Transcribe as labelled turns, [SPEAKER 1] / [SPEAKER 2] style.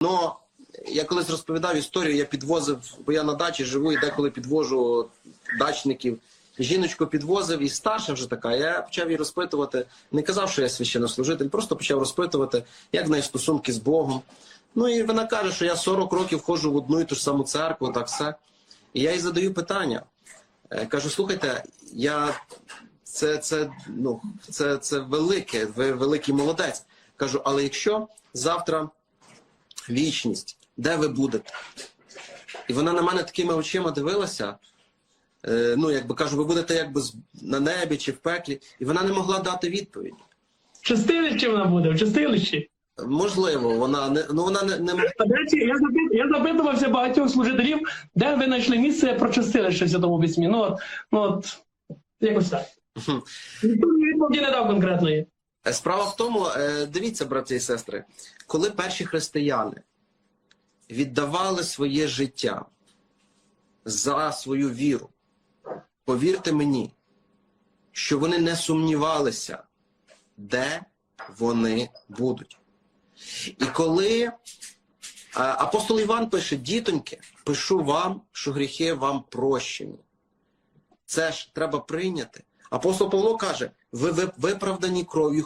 [SPEAKER 1] Но я колись розповідав історію, я підвозив, бо я на дачі живу і деколи підвожу дачників. Жіночку підвозив і старша вже така. Я почав її розпитувати. Не казав, що я священнослужитель, просто почав розпитувати, як в неї стосунки з Богом. Ну і вона каже, що я 40 років ходжу в одну і ту ж саму церкву, так все. І я їй задаю питання. Е, Кажу, слухайте, я це, це, ну, це, це велике, ви великий молодець. Кажу, але якщо завтра вічність, де ви будете? І вона на мене такими очима дивилася. Е, ну, якби кажу, ви будете якби на небі чи в пеклі, і вона не могла дати відповідь.
[SPEAKER 2] В чистилищі вона буде, в чистилищі.
[SPEAKER 1] Можливо, вона не ну вона не, не
[SPEAKER 2] речі, я, запит, я запитувався багатьох служителів, де ви знайшли місце про чистилище в Святому Письмі. Ну от, ну от, якось так. Ніхто мені відповіді не дав конкретної.
[SPEAKER 1] Е, Справа в тому, е, дивіться, брати і сестри, коли перші християни віддавали своє життя за свою віру, повірте мені, що вони не сумнівалися, де вони будуть. І коли е, апостол Іван пише, дітоньки, пишу вам, що гріхи вам прощені. Це ж треба прийняти. Апостол Павло каже: ви- виправдані кров'ю